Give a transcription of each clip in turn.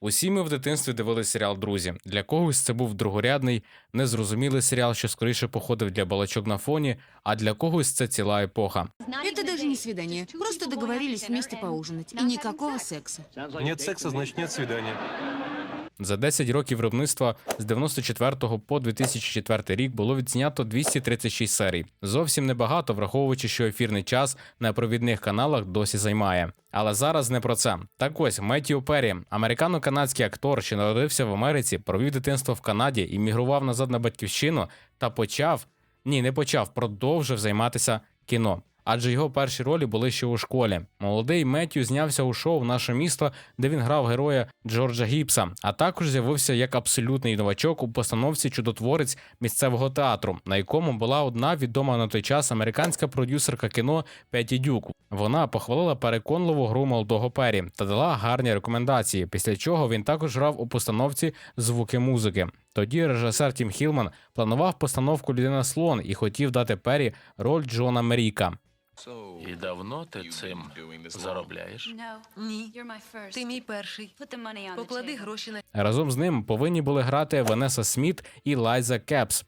Усі ми в дитинстві дивилися серіал Друзі. Для когось це був другорядний, незрозумілий серіал, що скоріше походив для балачок на фоні, а для когось це ціла епоха. Это даже не свидание. Просто договорились вместе поужинать. И никакого секса. Нет секса, значит нет свидания. За 10 років виробництва з 94 по 2004 рік було відзнято 236 серій. Зовсім небагато, враховуючи, що ефірний час на провідних каналах досі займає. Але зараз не про це. Так ось Меттіо Перрі, американо-канадський актор, що народився в Америці, провів дитинство в Канаді, іммігрував назад на батьківщину та почав ні, не почав, продовжив займатися кіно. Адже його перші ролі були ще у школі. Молодий Меттю знявся у шоу Наше місто, де він грав героя Джорджа Гіпса, а також з'явився як абсолютний новачок у постановці чудотворець місцевого театру, на якому була одна відома на той час американська продюсерка кіно Петі Дюк. Вона похвалила переконливу гру молодого Пері та дала гарні рекомендації. Після чого він також грав у постановці звуки музики. Тоді режисер Тім Хілман планував постановку Людина слон і хотів дати Пері роль Джона Меріка. І давно ти цим заробляєш? Ні. Ти мій перший. Поклади гроші на Разом з ним повинні були грати Венеса Сміт і Лайза Кепс.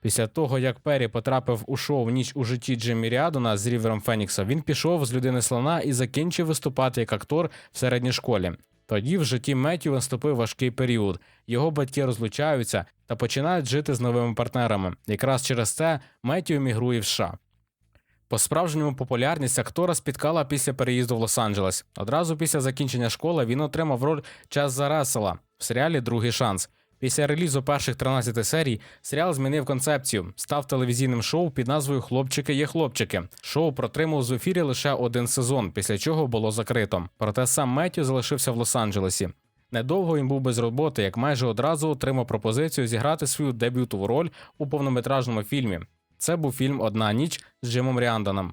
Після того, як Перрі потрапив у шоу Ніч у житті Джиммі Ріадона з Рівером Фенікса, він пішов з людини слона і закінчив виступати як актор в середній школі. Тоді в житті Меттю наступив важкий період. Його батьки розлучаються та починають жити з новими партнерами. Якраз через це Меттю емігрує в США. По справжньому популярність актора спіткала після переїзду в Лос-Анджелес. Одразу після закінчення школи він отримав роль Чаза Рассела в серіалі Другий шанс. Після релізу перших 13 серій серіал змінив концепцію, став телевізійним шоу під назвою Хлопчики є хлопчики. Шоу протримав в ефірі лише один сезон, після чого було закрито. Проте сам Меттю залишився в Лос-Анджелесі. Недовго він був без роботи, як майже одразу отримав пропозицію зіграти свою дебютову роль у повнометражному фільмі. Це був фільм Одна ніч з Джимом Ріанданом.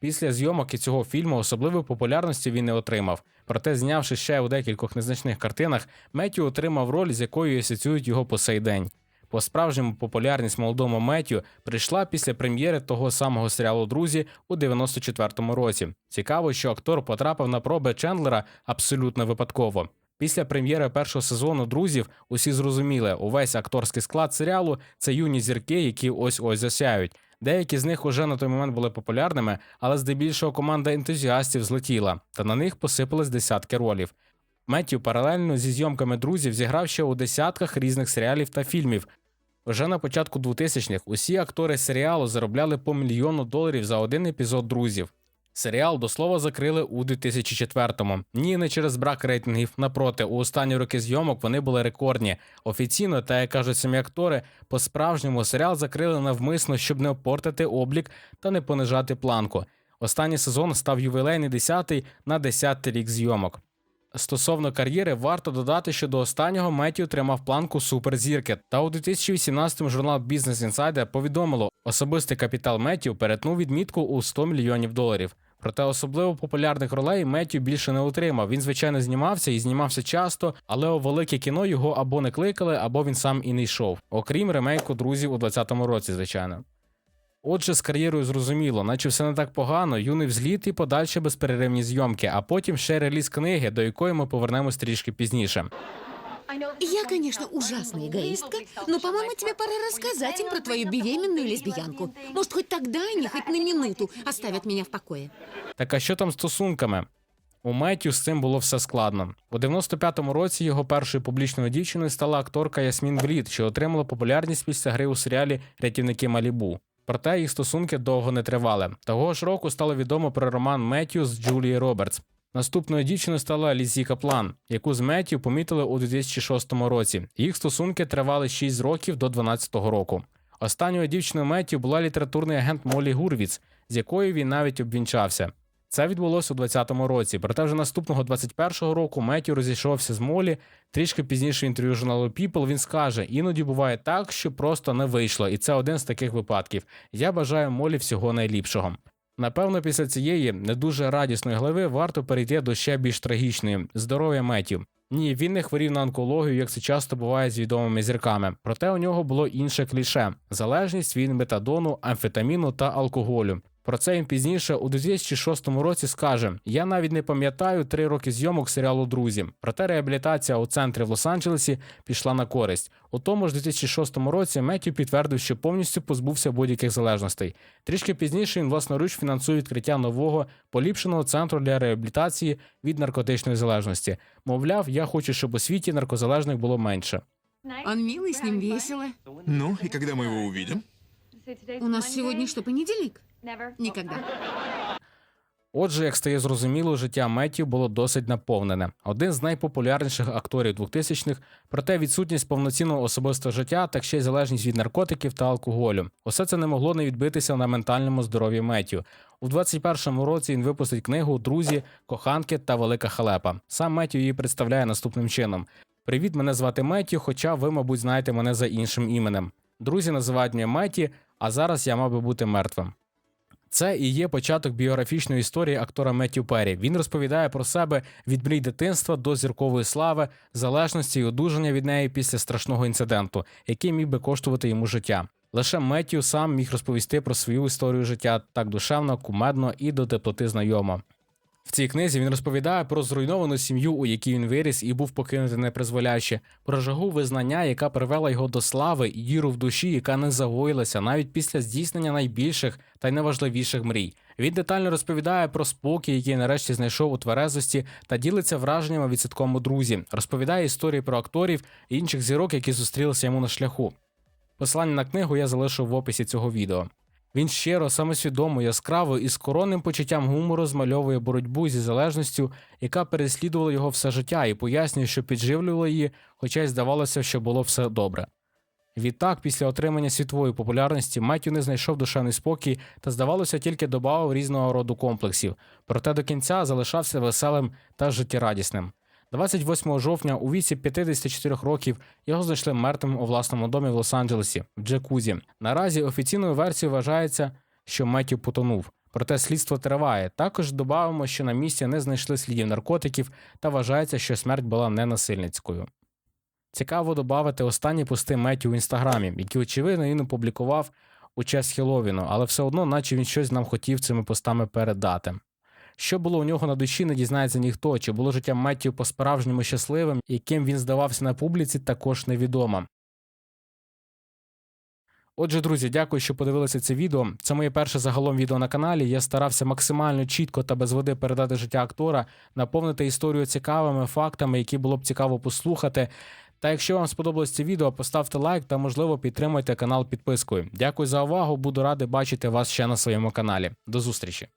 Після зйомок і цього фільму особливої популярності він не отримав. Проте, знявши ще у декількох незначних картинах, Меттю отримав роль, з якою асоціюють його по сей день. По справжньому популярність молодому Меттю прийшла після прем'єри того самого серіалу Друзі у 94-му році. Цікаво, що актор потрапив на проби Чендлера абсолютно випадково. Після прем'єри першого сезону друзів усі зрозуміли, увесь акторський склад серіалу це юні зірки, які ось ось засяють. Деякі з них уже на той момент були популярними, але здебільшого команда ентузіастів злетіла, та на них посипались десятки ролів. Меттю паралельно зі зйомками друзів зіграв ще у десятках різних серіалів та фільмів. Вже на початку 2000-х усі актори серіалу заробляли по мільйону доларів за один епізод друзів. Серіал до слова закрили у 2004-му. Ні, не через брак рейтингів. Напроти, у останні роки зйомок вони були рекордні. Офіційно, та як кажуть самі актори, по-справжньому серіал закрили навмисно, щоб не опортити облік та не понижати планку. Останній сезон став ювілейний 10-й на 10-й рік зйомок. Стосовно кар'єри, варто додати, що до останнього Меттю тримав планку суперзірки. Та у 2018-му журнал Business Insider повідомило, особистий капітал Меттю перетнув відмітку у 100 мільйонів доларів. Проте особливо популярних ролей Меттю більше не отримав. Він, звичайно, знімався і знімався часто, але у велике кіно його або не кликали, або він сам і не йшов. Окрім ремейку друзів у 2020 році, звичайно. Отже, з кар'єрою зрозуміло, наче все не так погано, юний взліт і подальші безперервні зйомки, а потім ще реліз книги, до якої ми повернемось трішки пізніше. Я, конечно, ужасная эгоистка, но, по-моему, тебе пора рассказать им про твою беременную лесбиянку. Может, хоть тогда они хоть на минуту оставят меня в покое. Так а що там з стосунками? У Меттю з цим було все складно. У 95-му році його першою публічною дівчиною стала акторка Ясмін Блід, що отримала популярність після гри у серіалі Рятівники Малібу. Проте їх стосунки довго не тривали. Того ж року стало відомо про роман Меттю з Джулією Робертс. Наступною дівчиною стала Лізі Каплан, яку з Меттю помітили у 2006 році. Їх стосунки тривали 6 років до 2012 року. Останньою дівчиною Меттю була літературний агент Молі Гурвіц, з якою він навіть обвінчався. Це відбулося у 2020 році. Проте вже наступного 21-го року Меттю розійшовся з Молі. Трішки пізніше в інтерв'ю журналу People він скаже: іноді буває так, що просто не вийшло, і це один з таких випадків. Я бажаю Молі всього найліпшого. Напевно, після цієї не дуже радісної глави варто перейти до ще більш трагічної здоров'я метів. Ні, він не хворів на онкологію, як це часто буває з відомими зірками. Проте у нього було інше кліше: залежність від метадону, амфетаміну та алкоголю. Про це він пізніше у 2006 році скаже: Я навіть не пам'ятаю три роки зйомок серіалу Друзі. Проте реабілітація у центрі в Лос-Анджелесі пішла на користь. У тому ж 2006 році Меттю підтвердив, що повністю позбувся будь-яких залежностей. Трішки пізніше він власноруч фінансує відкриття нового поліпшеного центру для реабілітації від наркотичної залежності. Мовляв, я хочу, щоб у світі наркозалежних було менше. Он милый, с ним весело. Ну, и когда мы его увидим? У нас сегодня что, понедельник? Никогда. Отже, як стає зрозуміло, життя Меттю було досить наповнене. Один з найпопулярніших акторів 2000-х, проте відсутність повноцінного особистого життя, так ще й залежність від наркотиків та алкоголю. Усе це не могло не відбитися на ментальному здоров'ї Меттю. У 21-му році він випустить книгу Друзі, коханки та велика халепа. Сам Меттю її представляє наступним чином: Привіт, мене звати Меттю, хоча ви, мабуть, знаєте мене за іншим іменем. Друзі називають мене Метті, а зараз я мав би бути мертвим. Це і є початок біографічної історії актора Меттю Перрі. Він розповідає про себе від мрій дитинства до зіркової слави, залежності і одужання від неї після страшного інциденту, який міг би коштувати йому життя. Лише Меттю сам міг розповісти про свою історію життя так душевно, кумедно і до теплоти знайомо. В цій книзі він розповідає про зруйновану сім'ю, у якій він виріс і був покинутий непризволяще, про жагу визнання, яка привела його до слави, і віру в душі, яка не загоїлася навіть після здійснення найбільших та й найважливіших мрій. Він детально розповідає про спокій, який нарешті знайшов у тверезості, та ділиться враженнями від ситкому друзі. Розповідає історії про акторів і інших зірок, які зустрілися йому на шляху. Посилання на книгу я залишу в описі цього відео. Він щиро, самосвідомо, яскраво і з коронним почуттям гумору змальовує боротьбу зі залежністю, яка переслідувала його все життя, і пояснює, що підживлювала її, хоча й здавалося, що було все добре. Відтак, після отримання світової популярності, Меттю не знайшов душевний спокій та, здавалося, тільки додавав різного роду комплексів, проте до кінця залишався веселим та життєрадісним. 28 жовтня у віці 54 років його знайшли мертвим у власному домі в Лос-Анджелесі в Джекузі. Наразі офіційною версією вважається, що Меттю потонув. Проте слідство триває. Також додамо, що на місці не знайшли слідів наркотиків та вважається, що смерть була ненасильницькою. Цікаво додати останні пости Меттю в інстаграмі, які, очевидно, він опублікував у час Хеллоуіну, але все одно, наче він щось нам хотів цими постами передати. Що було у нього на душі, не дізнається ніхто, чи було життя Меттю по-справжньому щасливим, яким він здавався на публіці, також невідомо. Отже, друзі, дякую, що подивилися це відео. Це моє перше загалом відео на каналі. Я старався максимально чітко та без води передати життя актора, наповнити історію цікавими фактами, які було б цікаво послухати. Та якщо вам сподобалось це відео, поставте лайк та, можливо, підтримайте канал підпискою. Дякую за увагу. Буду радий бачити вас ще на своєму каналі. До зустрічі!